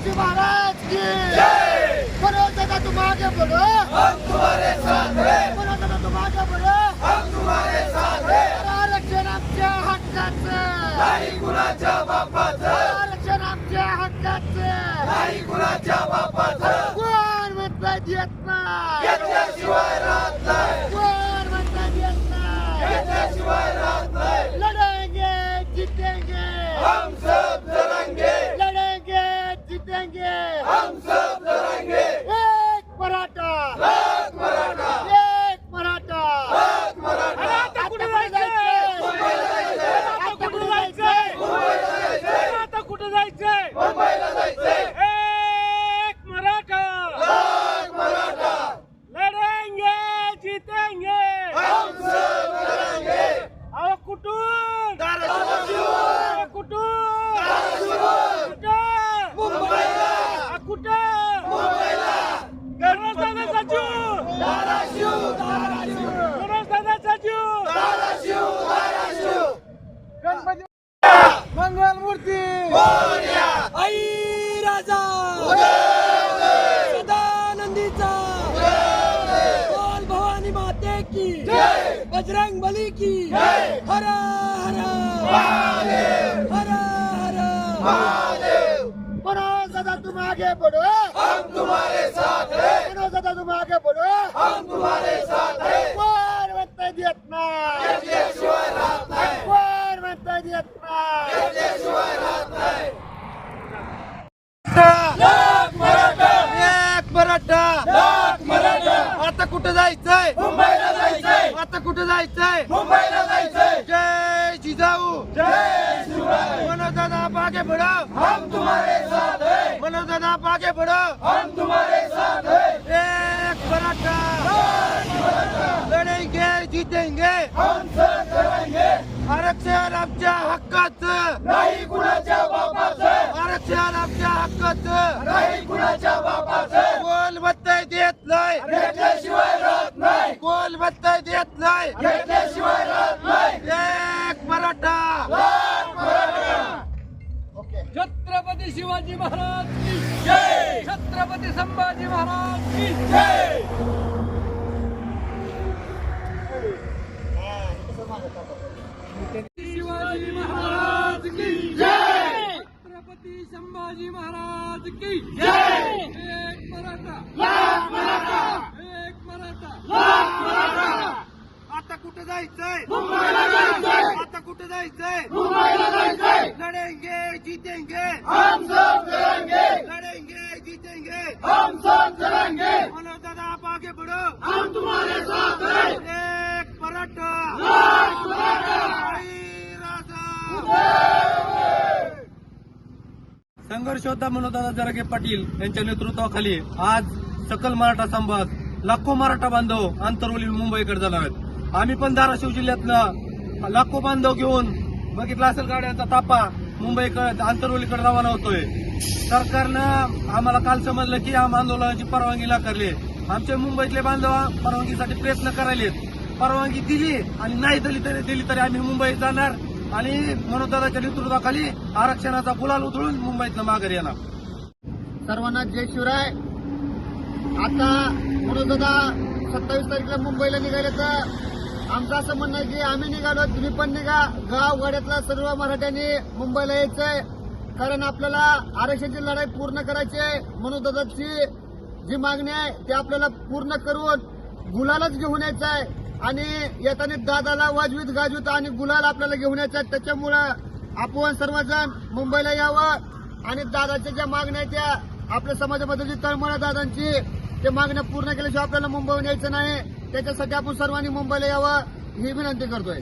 शिवाजी महाराज की। बोलो दादा तुम आगे बोलो। बोलो दादा तुम आगे बोलो। आरक्षण आमच्या हक्काचं। आरक्षण आमच्या हक्काचं। कोण म्हणता येत नाही। कोण ¡Ah! की। बजरंग बली की। हर हर। हर हर। मनोज दादा तुम आगे बढ़ो हम तुम्हारे साथ हैं। मनोज दादा तुम आगे बढ़ो हम तुम्हारे साथ हैं। कोण म्हणता येत नाही लाख मराठा। एक मराठा। आता कुठं जायचंय? मुंबईला जायचंय. आता कुठं जायचंय? मुंबईला जायचंय. जय जिजाऊ. जय शिवराय. मनोज दादा आप आगे बढ़ो हम तुम्हारे साथ हैं. मनोज दादा आप आगे बढ़ो हम तुम्हारे साथ हैं. एक मराठा लढेंगे जीतेंगे. हम सब करेंगे. आरक्षण आमच्या हक्काचं. नाही कुणाच्या बापाचं. आरक्षण आमच्या हक्काचं. नाही कुणाच्या बापाचं कोण म्हणताय देत नाही घेतल्याशिवाय राहत नाही कोण म्हणताय देत नाही घेतल्याशिवाय राहत नाही एक मराठा लाख मराठा छत्रपती शिवाजी महाराज की जय! छत्रपती संभाजी महाराज की जय! शिवाजी महाराज की जय! छत्रपती संभाजी महाराज की जय! एक मराठा। मराठा एक मराठा लाख मराठा आता कुठं जायचंय? मुंबईला जायचंय. आता कुठं जायचंय? मुंबईला जायचंय. लढेंगे जीतेंगे. हम सब करेंगे लढेंगे जीतेंगे. मनोज दादा आप आगे बढ़ो. हम तुम्हारे साथ हैं. एक मराठा लाख मराठा आई राजा. संघर्ष योद्धा मनोदादा जरागे पाटील यांच्या नेतृत्वाखाली आज सकल मराठा संवाद लाखो मराठा बांधव आंतरवली मुंबईकडे जाणार आहेत. आम्ही पण धाराशिव जिल्ह्यातनं लाखो बांधव घेऊन बघितला असेल गाड्यांचा तापा मुंबईकडे आंतरवलीकडे रवाना होतोय. सरकारनं आम्हाला काल समजलं की आम आंदोलनाची परवानगी नाकारली आमच्या आमचे मुंबईतले बांधव परवानगीसाठी प्रयत्न करायलेत परवानगी दिली आणि नाही दिली तरी दिली तरी आम्ही मुंबईत जाणार. आणि मनोजदादाच्या नेतृत्वाखाली आरक्षणाचा गुलाल उधळून मुंबईतनं माघारी येणार. सर्वांना जय शिवराय. आता म्हणून सत्तावीस तारखेला मुंबईला निघाले तर आमचं असं म्हणणं आहे की आम्ही निघालो तुम्ही पण निघा. गाव वाड्यातला सर्व मराठ्यांनी मुंबईला यायचंय. कारण आपल्याला आरक्षणाची लढाई पूर्ण करायची आहे. म्हणून दादाची जी मागणी आहे ती आपल्याला पूर्ण करून गुलालच घेऊन यायचं आहे. आणि येताना दादाला वाजवीत गाजवीत आणि गुलाल आपल्याला घेऊन यायचं आहे. त्याच्यामुळं आपण सर्वजण मुंबईला यावं. आणि दादाच्या ज्या मागण्या आहेत त्या आपल्या समाजामध्ये जी तळमळ दादांची. ते मागण्या पूर्ण केल्याशिवाय आपल्याला मुंबईहून यायचं नाही. त्याच्यासाठी आपण सर्वांनी मुंबईला यावं ही विनंती करतोय.